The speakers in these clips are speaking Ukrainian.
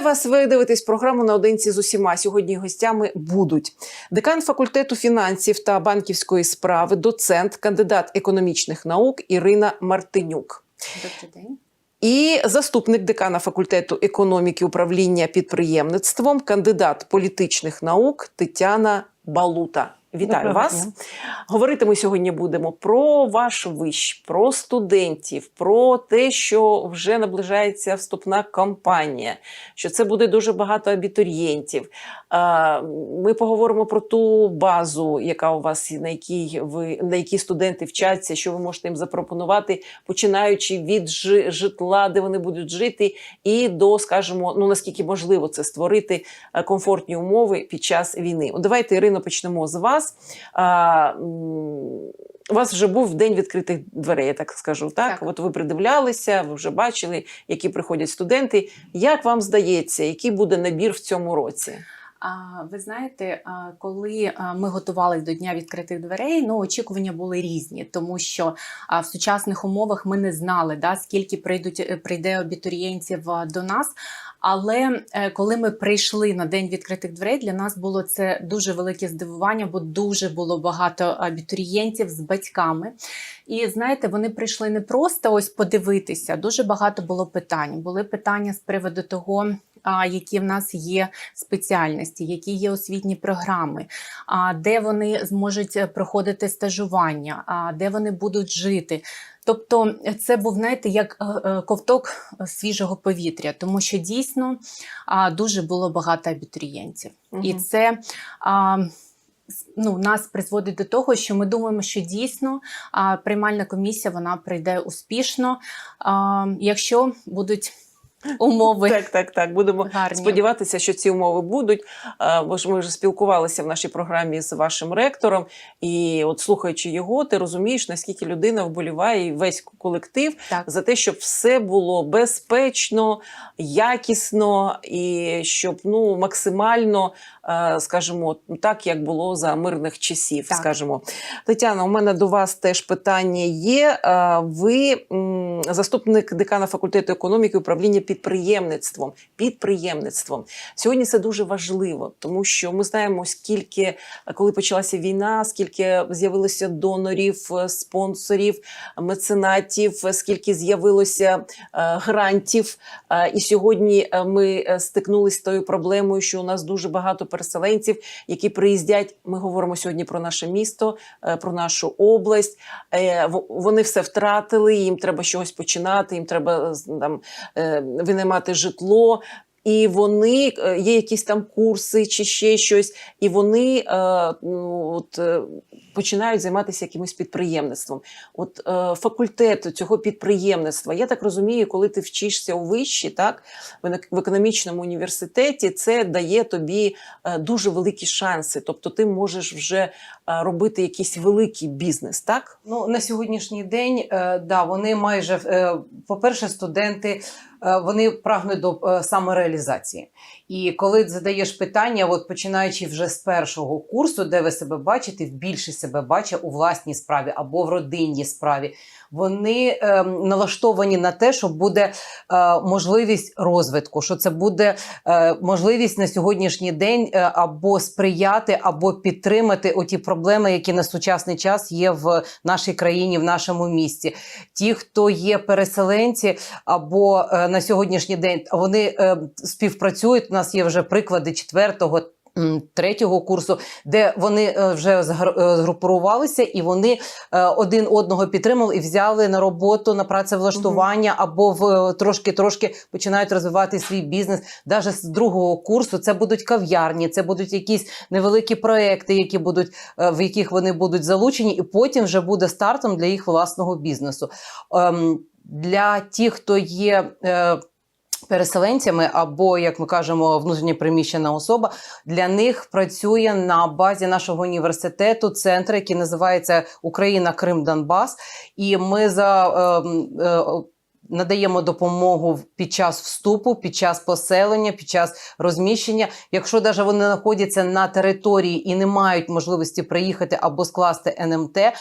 Вітаю вас. Ви дивитесь програму наодинці з усіма. Сьогодні гостями будуть декан факультету фінансів та банківської справи, доцент, кандидат економічних наук Ірина Мартинюк. Добрий день. І заступник декана факультету економіки управління підприємництвом, кандидат політичних наук Тетяна Балута. Вітаю Доброго вас. дня. Говорити ми сьогодні будемо про ваш виш, про студентів, про те, що вже наближається вступна кампанія, що це буде дуже багато абітурієнтів. Ми поговоримо про ту базу, яка у вас на якій ви на якій студенти вчаться, що ви можете їм запропонувати, починаючи від житла, де вони будуть жити, і до, скажімо, ну наскільки можливо це створити е, комфортні умови під час війни. Давайте, Ірино, почнемо з вас. А, у вас вже був день відкритих дверей, я так скажу. Так? Так. От ви придивлялися, ви вже бачили, які приходять студенти. Як вам здається, який буде набір в цьому році? Ви знаєте, коли ми готувалися до дня відкритих дверей, ну очікування були різні, тому що в сучасних умовах ми не знали, да, скільки прийдуть прийде абітурієнтів до нас. Але е, коли ми прийшли на день відкритих дверей, для нас було це дуже велике здивування, бо дуже було багато абітурієнтів з батьками. І знаєте, вони прийшли не просто ось подивитися. Дуже багато було питань. Були питання з приводу того, які в нас є спеціальності, які є освітні програми, а, де вони зможуть е, проходити стажування, де вони будуть жити. Тобто, це був знаєте, як е, е, ковток свіжого повітря, тому що дійсно дуже було багато абітурієнтів, і це. Ну, нас призводить до того, що ми думаємо, що дійсно приймальна комісія вона прийде успішно, якщо будуть умови Так, так, так. Будемо гарні. сподіватися, що ці умови будуть. Бо ж ми вже спілкувалися в нашій програмі з вашим ректором, і от слухаючи його, ти розумієш, наскільки людина вболіває і весь колектив Так. за те, щоб все було безпечно, якісно і щоб ну максимально, скажімо, так як було за мирних часів. Так. Скажімо, Тетяна, у мене до вас теж питання є. Ви заступник декана факультету економіки управління підприємництвом. Підприємництвом сьогодні це дуже важливо, тому що ми знаємо, скільки коли почалася війна, скільки з'явилося донорів, е, спонсорів, меценатів, скільки з'явилося е, грантів. Е, І сьогодні ми стикнулися з тою проблемою, що у нас дуже багато переселенців, які приїздять. Ми говоримо сьогодні про наше місто, про нашу область. Вони все втратили, їм треба щось починати, їм треба з- там е, винаймати житло. І вони е, є якісь там курси чи ще щось, і вони е, ну, от, е, починають займатися якимось підприємництвом. От е, факультет цього підприємництва, я так розумію, коли ти вчишся у виші, так в економічному університеті, це дає тобі е, дуже великі шанси. Тобто, ти можеш вже е, робити якийсь великий бізнес, так? Ну на сьогоднішній день, е, да, вони майже е, по-перше, студенти е, вони прагнуть до е, самореалізації. І коли задаєш питання, от починаючи вже з першого курсу, де ви себе бачите, більше себе бачить у власній справі або в родинній справі, вони е, налаштовані на те, що буде е, можливість розвитку, що це буде е, можливість на сьогоднішній день е, або сприяти, або підтримати оті проблеми, які на сучасний час є в нашій країні, в нашому місті. Ті, хто є переселенці, або е, на сьогоднішній день вони е, співпрацюють. У нас є вже приклади четвертого. Третього курсу, де вони е, вже е, згрупувалися, і вони один одного підтримали і взяли на роботу на працевлаштування або в трошки трошки починають розвивати свій бізнес. Навіть з другого курсу це будуть кав'ярні, це будуть якісь невеликі проекти, які будуть в яких вони будуть залучені, і потім вже буде стартом для їх власного бізнесу. Для тих, хто є. е, Переселенцями або, як ми кажемо, внутрішньопереміщена особа для них працює на базі нашого університету центр, який називається Україна Крим Донбас. І ми за е, е, надаємо допомогу під час вступу, під час поселення, під час розміщення. Якщо навіть вони знаходяться на території і не мають можливості приїхати або скласти НМТ, е,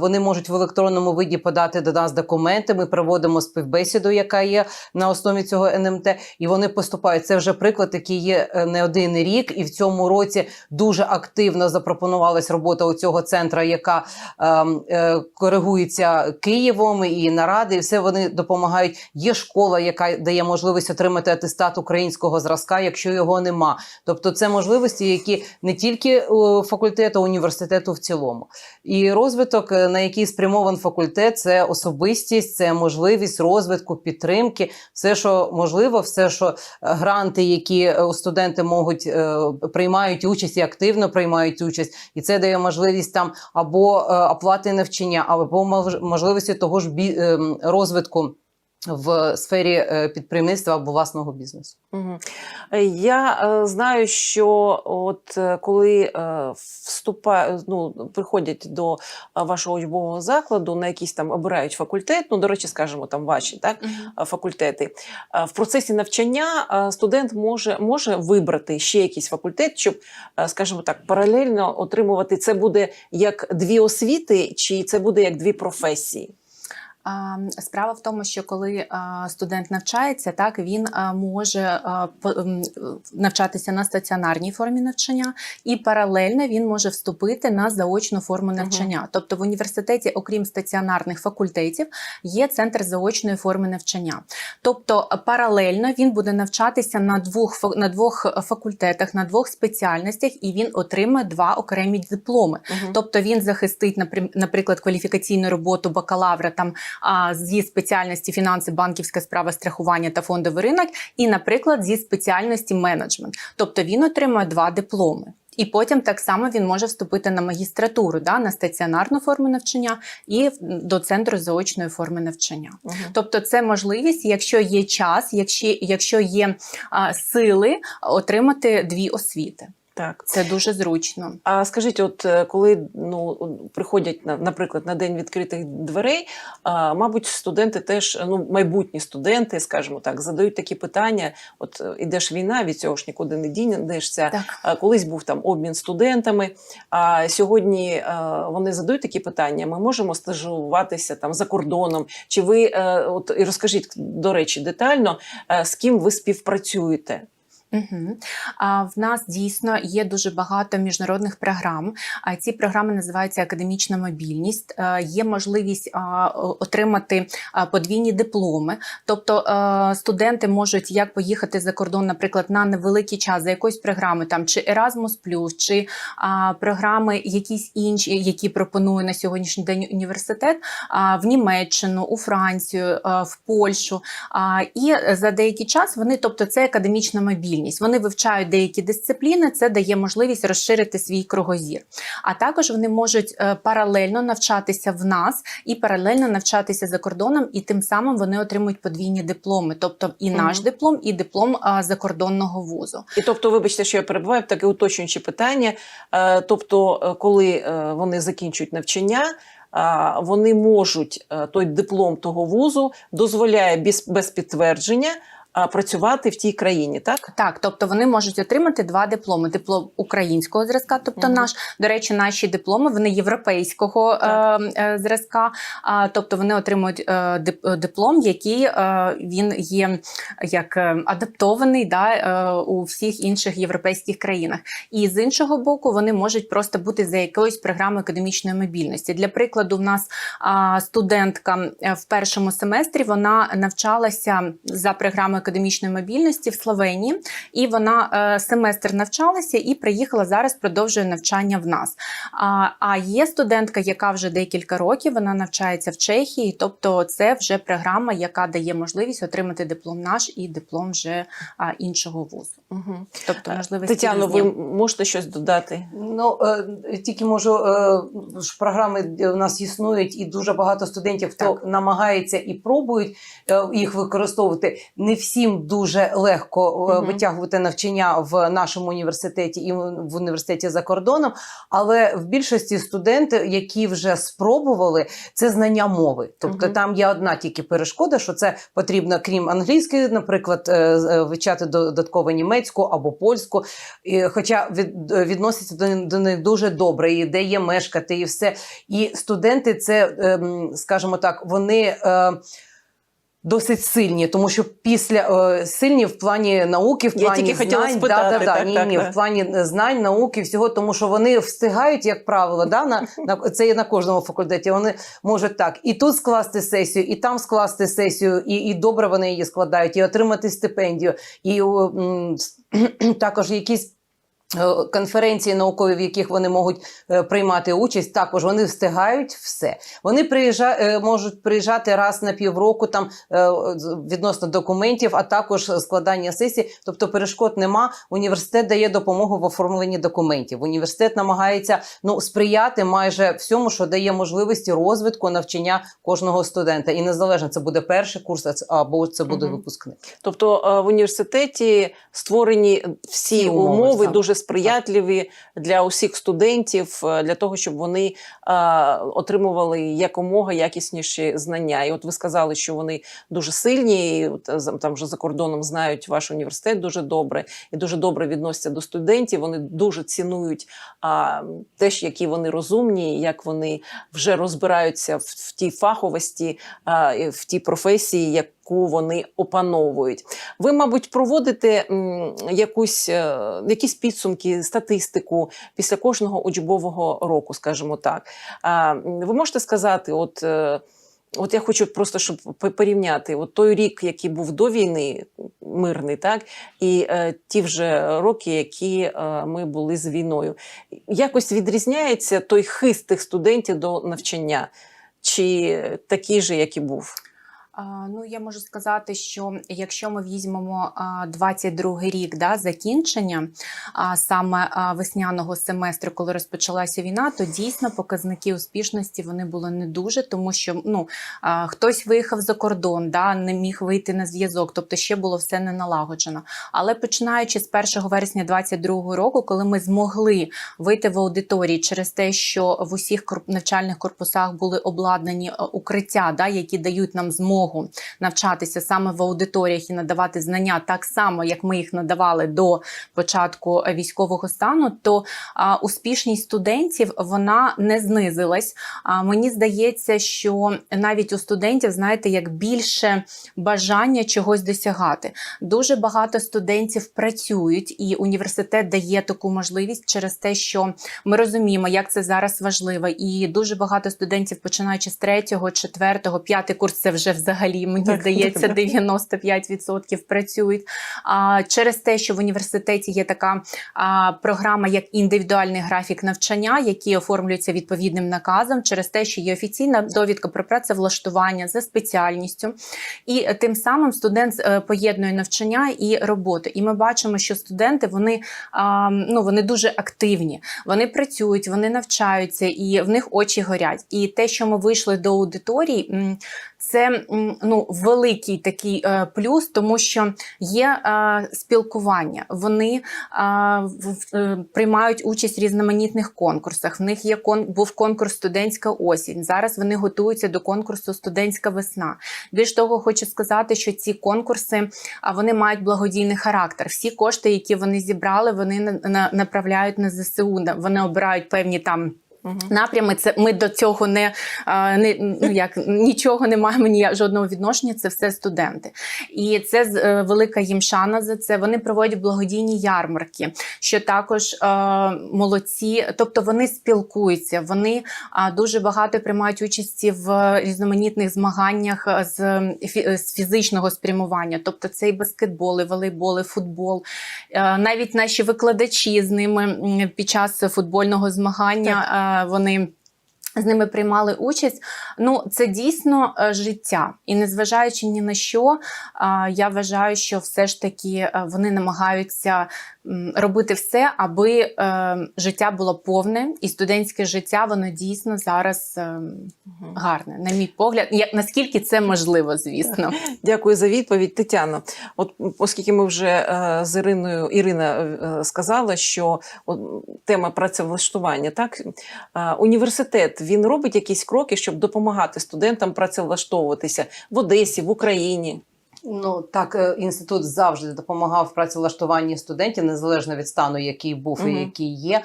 вони можуть в електронному виді подати до нас документи. Ми проводимо співбесіду, яка є на основі цього НМТ, і вони поступають. Це вже приклад, який є е, не один рік, і в цьому році дуже активно запропонувалась робота у цього центру, яка ем, е, коригується Києвом і наради, і все вони допомагають. Є школа, яка дає можливість отримати атестат українського зразка, якщо його нема. Тобто, це можливості, які не тільки факультету, а університету в цілому. І розвиток, е, на який спрямован факультет, це особистість, це можливість розвитку, підтримки, все, що можливо, все, що е, гранти, які е, студенти можуть приймають участь і активно приймають участь, і це дає можливість там або оплати навчання, або мож- можливості того ж ем, розвитку в сфері е, підприємництва або власного бізнесу. Е, Я е, знаю, що от коли е, вступа, ну, приходять до вашого учбового закладу, на якийсь там обирають факультет, ну, до речі, скажімо, там ваші так, факультети. В процесі навчання студент може, може вибрати ще якийсь факультет, щоб, скажімо так, паралельно отримувати це буде як дві освіти, чи це буде як дві професії? Справа в тому, що коли студент навчається, так він може навчатися на стаціонарній формі навчання, і паралельно він може вступити на заочну форму навчання. Тобто в університеті, окрім стаціонарних факультетів, є центр заочної форми навчання. Тобто паралельно він буде навчатися на двох на двох факультетах, на двох спеціальностях, і він отримає два окремі дипломи. Тобто він захистить, наприклад, кваліфікаційну роботу бакалавра там зі спеціальності фінанси, банківська справа, страхування та фондовий ринок, і, наприклад, зі спеціальності менеджмент. Тобто він отримує два дипломи. І потім так само він може вступити на магістратуру, да, на стаціонарну форму навчання і до центру заочної форми навчання. Мгм. Тобто, це можливість, якщо є час, якщо, якщо є а, сили, отримати дві освіти. Так. Це дуже зручно. А скажіть, от е, коли ну приходять на, наприклад, на день відкритих дверей, а, мабуть, студенти теж ну майбутні студенти, скажімо так, задають такі питання: от е, ідеш війна, від цього ж нікуди не дінешся. Так. А, Колись був там обмін студентами. А сьогодні е, вони задають такі питання: ми можемо стажуватися там за кордоном. Чи ви е, от і розкажіть до речі детально, е, з ким ви співпрацюєте? Угу. А в нас дійсно є дуже багато міжнародних програм. А ці програми називаються академічна мобільність. Е, Є можливість отримати подвійні дипломи. Тобто е, студенти можуть як поїхати за кордон, наприклад, на невеликий час за якоюсь програми, там чи Erasmus+, чи програми якісь інші, які пропонує на сьогоднішній день університет, в Німеччину, у Францію, в Польщу. І за деякий час вони, тобто, це академічна мобільність. Вони вивчають деякі дисципліни, це дає можливість розширити свій кругозір. А також вони можуть е, паралельно навчатися в нас і паралельно навчатися за кордоном, і тим самим вони отримують подвійні дипломи, тобто і наш диплом, і диплом закордонного вузу. І тобто, вибачте, що я перебуваю в таке уточнююче питання. Е, Тобто, е, коли е, вони закінчують навчання, вони можуть е, той диплом того вузу дозволяє без, без підтвердження працювати в тій країні, так? Так, тобто вони можуть отримати два дипломи: диплом українського зразка, тобто Мгм. наш, до речі, наші дипломи вони європейського е, е, зразка. А, тобто вони отримують е, дип- е, диплом, який е, він є як е, адаптований да, е, у всіх інших європейських країнах. І з іншого боку, вони можуть просто бути за якоюсь програмою академічної мобільності. Для прикладу, в нас а, студентка е, в першому семестрі вона навчалася за програмою академічної мобільності в Словенії, і вона е, семестр навчалася і приїхала зараз, продовжує навчання в нас. А, а є студентка, яка вже декілька років вона навчається в Чехії, тобто це вже програма, яка дає можливість отримати диплом наш і диплом вже іншого вузу. Угу. Тобто можливості Тетяно, ви можете щось додати? Ну е, тільки можу е, ж програми у нас існують, і дуже багато студентів, хто Так. намагається і пробують е, їх використовувати. Не всі всім дуже легко Мгм. витягувати навчання в нашому університеті і в університеті за кордоном. Але в більшості студенти, які вже спробували, це знання мови. Тобто Мгм. там є одна тільки перешкода, що це потрібно, крім англійської, наприклад, е, е, вивчати додатково німецьку або польську. Хоча від, відносяться до, до них дуже добре, і де є мешкати, і все. І студенти, це, ем, скажімо так, вони. Досить сильні, тому що після е, сильні в плані науки, в Я плані тільки хотіла знань, спитати, да, да, так, ні, так, ні, так. в плані знань, науки, всього, тому що вони встигають, як правило, да, на, на це є на кожному факультеті. Вони можуть так і тут скласти сесію, і там скласти сесію, і, і добре вони її складають, і отримати стипендію, і м, також якісь. Е, Конференції наукові, в яких вони можуть е, приймати участь, також вони встигають все. Вони приїжджа, е, можуть приїжджати раз на півроку там відносно документів, а також складання сесій. Тобто перешкод нема. Університет дає допомогу в оформленні документів. Університет намагається ну сприяти майже всьому, що дає можливості розвитку навчання кожного студента. І незалежно це буде перший курс або це буде Мгм. випускник. Тобто в університеті створені всі Всі умови, умови дуже сприятливі для усіх студентів, е, для того, щоб вони е, отримували якомога якісніші знання. І от ви сказали, що вони дуже сильні, і е, там вже за кордоном знають ваш університет дуже добре і дуже добре відносяться до студентів. Вони дуже цінують а, те, які вони розумні, як вони вже розбираються в, в тій фаховості, а, в тій професії, яку вони опановують. Ви, мабуть, проводите якусь, е, якісь підсумки, статистику після кожного учбового року, скажімо так. Ви можете сказати, от. е, От я хочу просто, щоб порівняти от той рік, який був до війни, мирний, так і е, ті вже роки, які е, ми були з війною. Якось відрізняється той хист тих студентів до навчання, чи такий же, як і був? Ну, я можу сказати, що якщо ми візьмемо а, 22 рік да, закінчення саме весняного семестру, коли розпочалася війна, то дійсно показники успішності вони були не дуже, тому що ну, хтось виїхав за кордон, да, не міг вийти на зв'язок, тобто ще було все не налагоджено. Але починаючи з 1 вересня 22 року, коли ми змогли вийти в аудиторії через те, що в усіх навчальних корпусах були обладнані е, укриття, да, які дають нам змогу навчатися саме в аудиторіях і надавати знання так само, як ми їх надавали до початку військового стану, то а, успішність студентів вона не знизилась. А мені здається, що навіть у студентів, знаєте, як більше бажання чогось досягати. Дуже багато студентів працюють, і університет дає таку можливість через те, що ми розуміємо, як це зараз важливо. І дуже багато студентів, починаючи з третього, четвертого, п'ятий курс, це вже взагалі мені Так, здається, так, так. 95% працюють. А через те, що в університеті є така а, програма, як індивідуальний графік навчання, який оформлюється відповідним наказом, через те, що є офіційна довідка про працевлаштування за спеціальністю. І е, тим самим студент е, поєднує навчання і роботу. І ми бачимо, що студенти вони, а, ну, вони дуже активні, вони працюють, вони навчаються, і в них очі горять. І те, що ми вийшли до аудиторії, це м, ну, великий такий е, плюс, тому що є е, спілкування. Вони е, приймають участь в різноманітних конкурсах. В них є був конкурс студентська осінь. Зараз вони готуються до конкурсу студентська весна. Більш того, хочу сказати, що ці конкурси вони мають благодійний характер. Всі кошти, які вони зібрали, вони на- на- направляють на ЗСУ. Вони обирають певні там. Угу. Напрями це ми до цього не, а, не ну як нічого не маємо ні жодного відношення. Це все студенти, і це з- е, велика їм шана за це. Вони проводять благодійні ярмарки, що також е, молодці. Тобто вони спілкуються. Вони а, дуже багато приймають участі в різноманітних змаганнях е, з, фі- з фізичного спрямування. Тобто це і баскетбол, і волейбол, і футбол. Е, Навіть наші викладачі з ними під час футбольного змагання е, вони. З ними приймали участь. Ну, це дійсно е, життя. І незважаючи ні на що, я вважаю, що все ж таки е, вони намагаються робити все, аби е, життя було повне, і студентське життя воно дійсно зараз е, гарне, на мій погляд, як наскільки це можливо, звісно. Дякую за відповідь, Тетяно. От оскільки ми вже е, з Іриною Ірина е, сказала, що от, тема працевлаштування, так е, університет він робить якісь кроки, щоб допомагати студентам працевлаштовуватися в Одесі, в Україні. Ну так, е, інститут завжди допомагав в працевлаштуванні студентів, незалежно від стану, який був і Мгм. який є.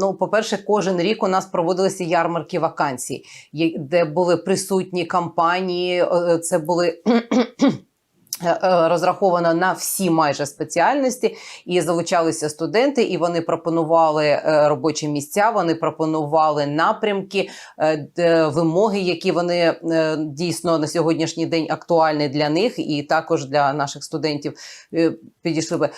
Ну, по-перше, кожен рік у нас проводилися ярмарки вакансій, де були присутні компанії. е, Це були. Е, е, Розраховано на всі майже спеціальності, і залучалися студенти, і вони пропонували е, робочі місця, вони пропонували напрямки, вимоги, які вони дійсно на сьогоднішній день актуальні для них, і також для наших студентів підійшли би.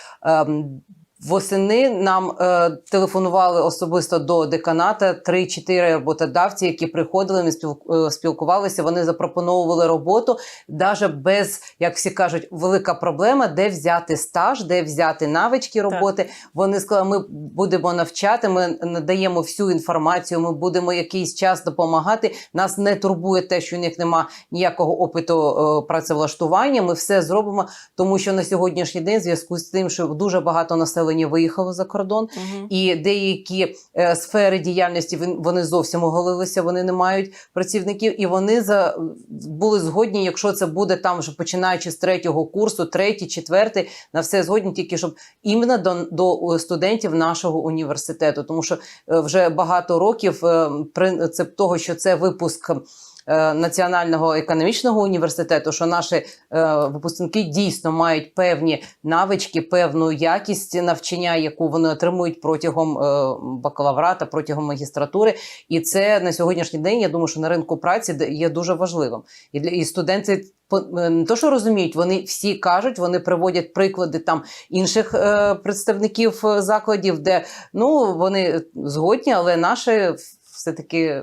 Восени нам е, телефонували особисто до деканата 3-4 роботодавці, які приходили, ми е, спілкувалися. Вони запропонували роботу, навіть без, як всі кажуть, велика проблема, де взяти стаж, де взяти навички роботи. Вони сказали, ми будемо навчати, ми надаємо всю інформацію, ми будемо якийсь час допомагати. Нас не турбує те, що у них нема ніякого опиту е, працевлаштування. Ми все зробимо, тому що на сьогоднішній день, в зв'язку з тим, що дуже багато населення виїхало за кордон, і деякі е, сфери діяльності вони зовсім оголилися, вони не мають працівників, і вони за були згодні, якщо це буде там, вже починаючи з третього курсу, третій, четвертий, на все згодні, тільки щоб іменно до, до е, студентів нашого університету, тому що е, вже багато років е, принцип того, що це випуск. Е, Національного економічного університету, що наші е, випускники дійсно мають певні навички, певну якість навчання, яку вони отримують протягом е, бакалаврата, протягом магістратури. І це на сьогоднішній день, я думаю, що на ринку праці є дуже важливим. І, для, і студенти не то, що розуміють, вони всі кажуть, вони приводять приклади там інших е, представників закладів, де ну вони згодні, але наші все таки.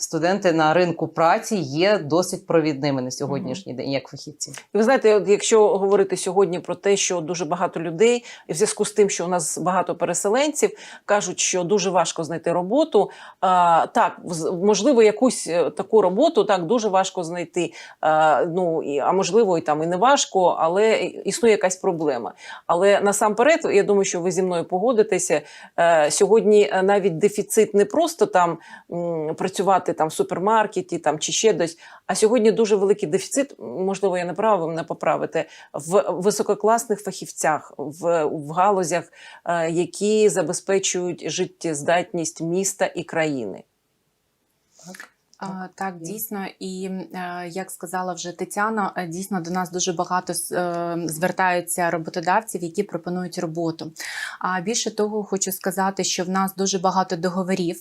Студенти на ринку праці є досить провідними на сьогоднішній день, як фахівці. І ви знаєте, от якщо говорити сьогодні про те, що дуже багато людей, і в зв'язку з тим, що у нас багато переселенців, кажуть, що дуже важко знайти роботу. А, так, можливо, якусь е, таку роботу так дуже важко знайти. А, ну і а можливо, і там і не важко, але існує якась проблема. Але насамперед, я думаю, що ви зі мною погодитеся. Е, сьогодні е, навіть дефіцит не просто там м, працювати там в супермаркеті там чи ще десь. А сьогодні дуже великий дефіцит, можливо, я не права, ви мене поправите, в висококласних фахівцях, в, в галузях, е, які забезпечують життєздатність міста і країни. А, Так, дійсно, і е, як сказала вже Тетяна, е, дійсно до нас дуже багато е, звертаються роботодавців, які пропонують роботу. А більше того, хочу сказати, що в нас дуже багато договорів.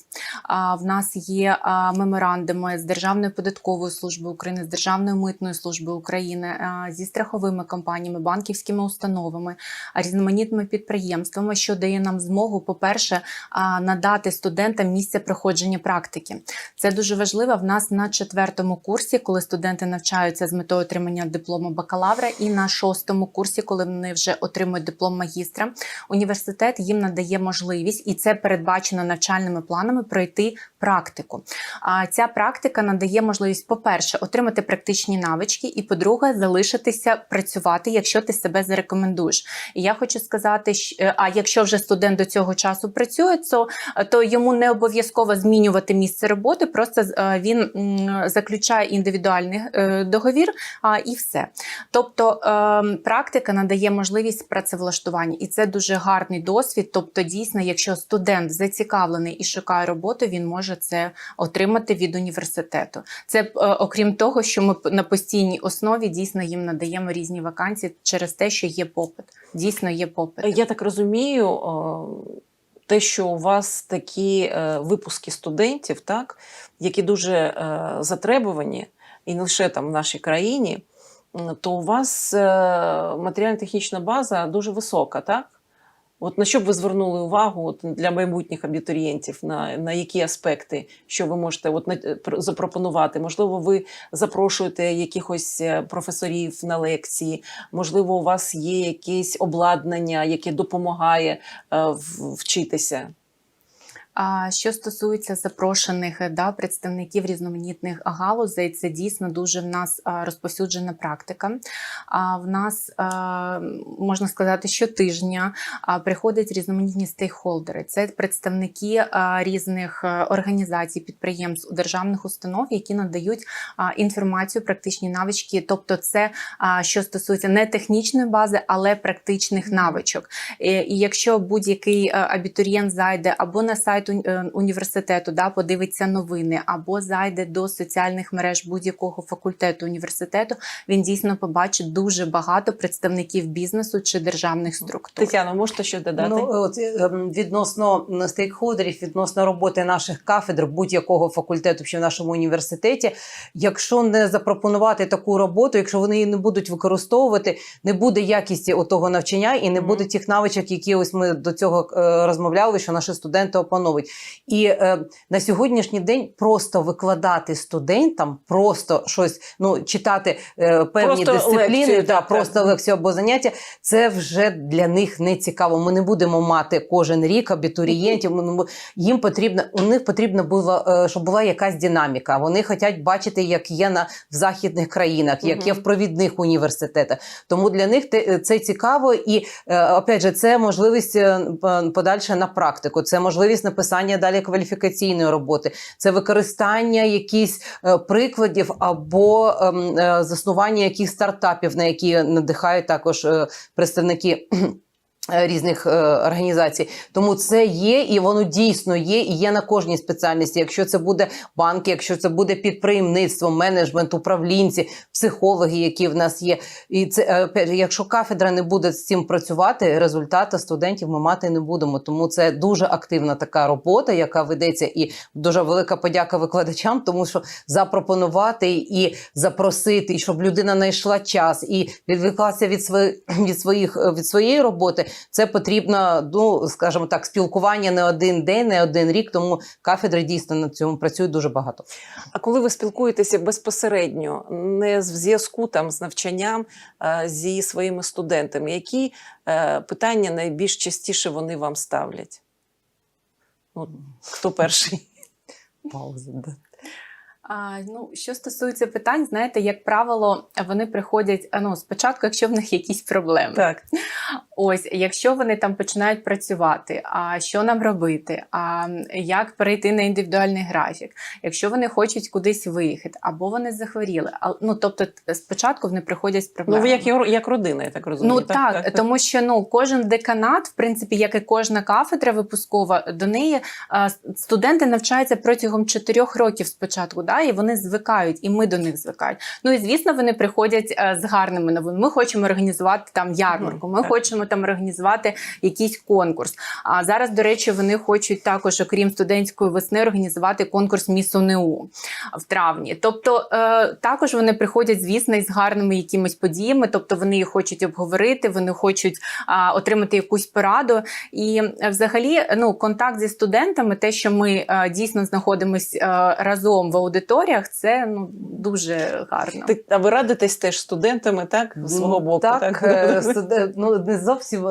В нас є меморандуми з Державною податковою службою України, з Державною митною службою України, зі страховими компаніями, банківськими установами, різноманітними підприємствами, що дає нам змогу, по-перше, надати студентам місце проходження практики. Це дуже важливо в нас на четвертому курсі, коли студенти навчаються з метою отримання диплому бакалавра, і на шостому курсі, коли вони вже отримують диплом магістра, університет їм надає можливість, і це передбачено навчальними планами пройти практику. А ця практика надає можливість, по-перше, отримати практичні навички, і по-друге, залишитися працювати, якщо ти себе зарекомендуєш. І я хочу сказати, е, а якщо вже студент до цього часу працює, то то йому не обов'язково змінювати місце роботи, просто е, він заключає індивідуальний е, договір і все. Тобто е, практика надає можливість працевлаштування, і це дуже гарний досвід. Тобто, дійсно, якщо студент зацікавлений і шукає роботу, він може це отримати від університету. Це е, окрім того, що ми на постійній основі дійсно їм надаємо різні вакансії через те, що є попит. Дійсно є попит. Я так розумію, те, що у вас такі е, випуски студентів, так, які дуже е, затребувані, і не лише там в нашій країні, то у вас е, матеріально-технічна база дуже висока, так? От на що б ви звернули увагу от, для майбутніх абітурієнтів, на, на які аспекти, що ви можете от, на, запропонувати? Можливо, ви запрошуєте якихось е, професорів на лекції, можливо, у вас є якесь обладнання, яке допомагає е, вчитися. А що стосується запрошених е, да, представників різноманітних галузей, це дійсно дуже в нас розповсюджена практика. А в нас можна сказати, щотижня приходять різноманітні стейкхолдери. Це представники різних е, організацій, підприємств, державних установ, які надають інформацію, практичні навички. Тобто, це що стосується не технічної бази, але практичних навичок. Е, І якщо будь-який е, абітурієнт зайде або на сайт е, університету, да, подивиться новини, або зайде до соціальних мереж будь-якого факультету університету, він дійсно побачить дуже багато представників бізнесу чи державних структур. Тетяно, можете що додати? Ну, от, е, ем, відносно стейкхолдерів, відносно роботи наших кафедр будь-якого факультету чи в нашому університеті, якщо не запропонувати таку роботу, якщо вони її не будуть використовувати, не буде якісті отого навчання і не буде тих навичок, які ось ми до цього е, розмовляли, що наші студенти опановують. І е, на сьогоднішній день просто викладати студентам, просто щось ну читати е, певні Просто дисципліни, лекцію, да, так, просто так. лекцію або заняття, це вже для них не цікаво. Ми не будемо мати кожен рік абітурієнтів. Ми Їм потрібно, у них потрібно було, е, щоб була якась динаміка. Вони хочуть бачити, як є на в західних країнах, як є в провідних університетах. Тому для них те- це цікаво, і е, опять же, це можливість е, подальше на практику. Це можливість написання далі кваліфікаційної роботи, це використання якісь е, прикладів або ем, е, заснування якихось стартапів, на які надихають також е, представники. Е, Різних е, організацій, тому це є, і воно дійсно є, і є на кожній спеціальності. Якщо це буде банки, якщо це буде підприємництво, менеджмент, управлінці, психологи, які в нас є. І це е, якщо кафедра не буде з цим працювати, результати студентів ми мати не будемо. Тому це дуже активна така робота, яка ведеться, і дуже велика подяка викладачам, тому що запропонувати і запросити, і щоб людина знайшла час і відвиклася від своєї від своїх від своєї роботи. Це потрібно, ну скажімо так, спілкування не один день, не один рік. Тому кафедри дійсно на цьому працюють дуже багато. А коли ви спілкуєтеся безпосередньо, не в зв'язку там з навчанням а, зі своїми студентами, які е, питання найбільш частіше вони вам ставлять? Ну, хто перший? Пауза. Да. А, ну, що стосується питань, знаєте, як правило, вони приходять ну, спочатку, якщо в них якісь проблеми. Так. Ось, якщо вони там починають працювати, а що нам робити? А як перейти на індивідуальний графік? Якщо вони хочуть кудись виїхати, або вони захворіли, а ну тобто, спочатку вони приходять з Ну, ви як, як родина, я так розумію. Ну так, тому що ну кожен деканат, в принципі, як і кожна кафедра випускова, до неї студенти навчаються протягом чотирьох років спочатку, да, і вони звикають, і ми до них звикають. Ну і звісно, вони приходять а, з гарними новинами. Ми хочемо організувати там ярмарку, ми так. хочемо там організувати якийсь конкурс. А зараз, до речі, вони хочуть також, окрім студентської весни, організувати конкурс Міс УНУ в травні. Тобто е, також вони приходять, звісно, із гарними якимись подіями, тобто вони їх хочуть обговорити, вони хочуть а, отримати якусь пораду. І е, взагалі, ну, контакт зі студентами, те, що ми е, дійсно знаходимось е, разом в аудиторіях, це ну дуже гарно. Ти, а ви радитесь теж студентами, так? З свого боку, так? так, Студент, ну не зовсім.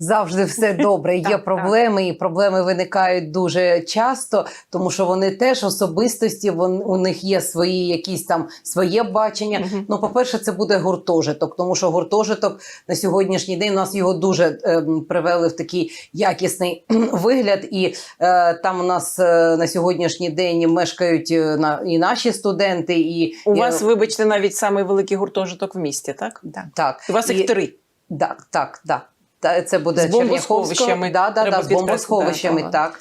Е, Завжди все добре. Є проблеми, і проблеми виникають дуже часто, тому що вони теж особистості, вон, у них є свої якісь там своє бачення. Ну, по-перше, це буде гуртожиток, тому що гуртожиток на сьогоднішній день у нас його дуже ем, привели в такий якісний вигляд. І е, там у нас е, на сьогоднішній день мешкають е, на, і наші студенти, і У і- вас, вибачте, навіть самий великий гуртожиток в місті, так? Так. так. У вас їх І- три. Так, так, так. Та це буде З. Черняховського. Да, да, да, з бомбосховищами, так,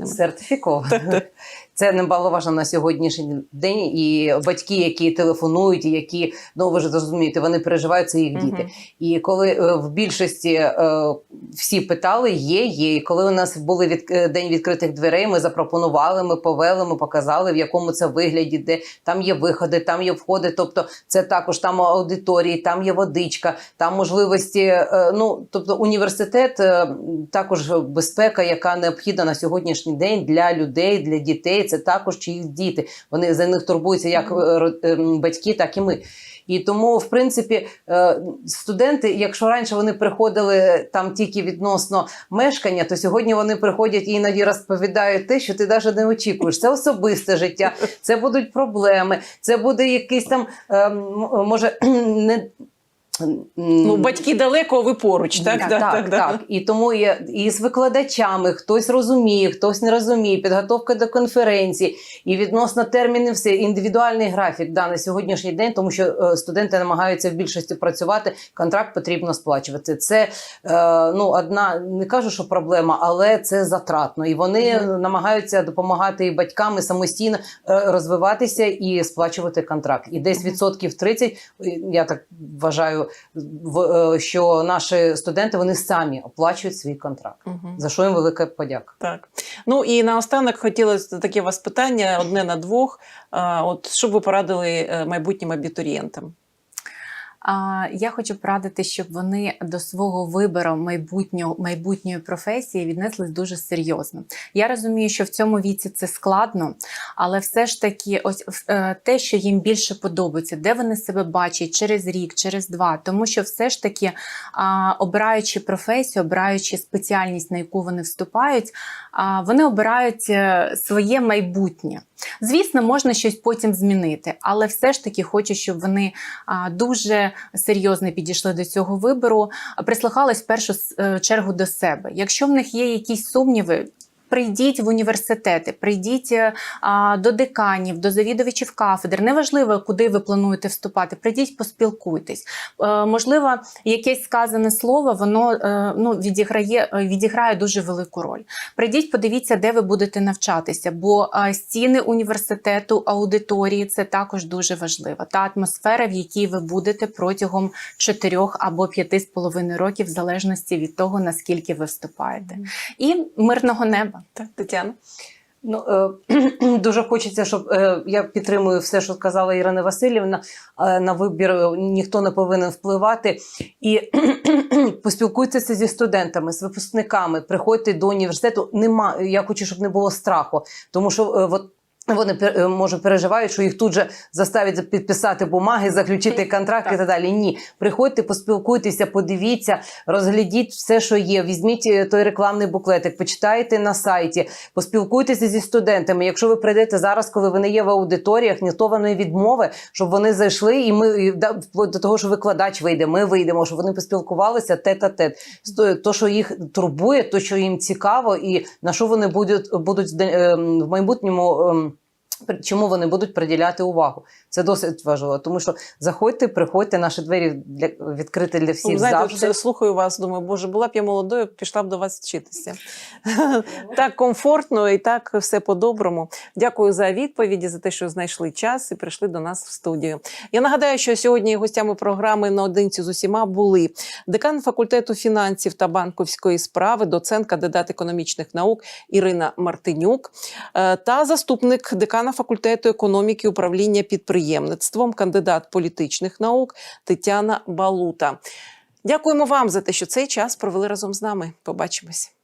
так. Сертифікованими. Це немаловажно на сьогоднішній день. І батьки, які телефонують, і які ну ви ж розумієте, вони переживають це їх діти. І коли е, в більшості е, всі питали, є, є. І коли у нас були від, е, день відкритих дверей, ми запропонували, ми повели, ми показали, в якому це вигляді, де там є виходи, там є входи. Тобто, це також там аудиторії, там є водичка, там можливості. ну тобто, університет також безпека, яка необхідна на сьогоднішній день для людей, для дітей. Це також чиїх діти. Вони за них турбуються як е, ро- е, м, батьки, так і ми. І тому, в принципі, е, студенти, якщо раніше вони приходили там тільки відносно мешкання, то сьогодні вони приходять і іноді розповідають те, що ти навіть не очікуєш. Це особисте життя, це будуть проблеми, це буде якийсь там е, може не. Ну, батьки далеко, а ви поруч, так? Так, Да, так, так, так. І тому і, і з викладачами хтось розуміє, хтось не розуміє, підготовка до конференції, і відносно термінів все, індивідуальний графік да, на сьогоднішній день, тому що е, студенти намагаються в більшості працювати, контракт потрібно сплачувати. Це е, ну, одна, не кажу, що проблема, але це затратно. І вони Мгм. намагаються допомагати і батькам і самостійно е, розвиватися і сплачувати контракт. І десь відсотків 30, е, я так вважаю, в, е, що наші студенти вони самі оплачують свій контракт. угу. За що їм велика подяка. Так. Ну і наостанок хотілося таке вас питання одне на двох. От що б ви порадили е, майбутнім абітурієнтам? Я хочу порадити, щоб вони до свого вибору майбутнього майбутньої професії віднеслись дуже серйозно. Я розумію, що в цьому віці це складно, але все ж таки, ось е, те, що їм більше подобається, де вони себе бачать через рік, через два. Тому що все ж таки, обираючи професію, обираючи спеціальність, на яку вони вступають, вони обирають е, своє майбутнє. Звісно, можна щось потім змінити, але все ж таки хочу, щоб вони а, серйозно підійшли до цього вибору, прислухались в першу е, чергу до себе. Якщо в них є якісь сумніви. Прийдіть в університети, прийдіть е, а, до деканів, до завідувачів кафедр. Неважливо, куди ви плануєте вступати. Прийдіть, поспілкуйтесь. Е, можливо, якесь сказане слово воно е, ну, відіграє, е, відіграє дуже велику роль. Прийдіть, подивіться, де ви будете навчатися, бо е, стіни університету, аудиторії це також дуже важливо. Та атмосфера, в якій ви будете протягом 4 або 5,5 років, в залежності від того, наскільки ви вступаєте. І мирного неба. Так, Тетяна? Ну е, дуже хочеться, щоб е, я підтримую все, що сказала Ірина Васильівна. Е, на вибір е, ніхто не повинен впливати. І поспілкуйтеся зі студентами, з випускниками. Приходьте до університету. Нема я хочу, щоб не було страху, тому що е, от. Вони е, може переживають, що їх тут же заставять підписати бумаги, заключити контракт і Так. далі. Ні, приходьте, поспілкуйтеся, подивіться, розглядіть все, що є. Візьміть е, той рекламний буклетик, почитайте на сайті, поспілкуйтеся зі студентами. Якщо ви прийдете зараз, коли вони є в аудиторіях, ніхто вам не відмови, щоб вони зайшли, і ми і, до того, що викладач вийде, ми вийдемо, щоб вони поспілкувалися тет-а-тет. Сто- То, що їх турбує, то, що їм цікаво, і на що вони будуть будуть ем, в майбутньому. Чому вони будуть приділяти увагу? Це досить важливо, тому що заходьте, приходьте, наші двері для відкриті для всіх Ну, знаєте, завжди. от слухаю вас, думаю, боже, була б я молодою, пішла б до вас вчитися. так комфортно і так все по-доброму. Дякую за відповіді, за те, що знайшли час і прийшли до нас в студію. Я нагадаю, що сьогодні гостями програми наодинці з усіма були декан факультету фінансів та банковської справи, доцент, кандидат економічних наук Ірина Мартинюк е, та заступник декана факультету економіки управління підприємництвом, кандидат політичних наук Тетяна Балута. Дякуємо вам за те, що цей час провели разом з нами. Побачимось.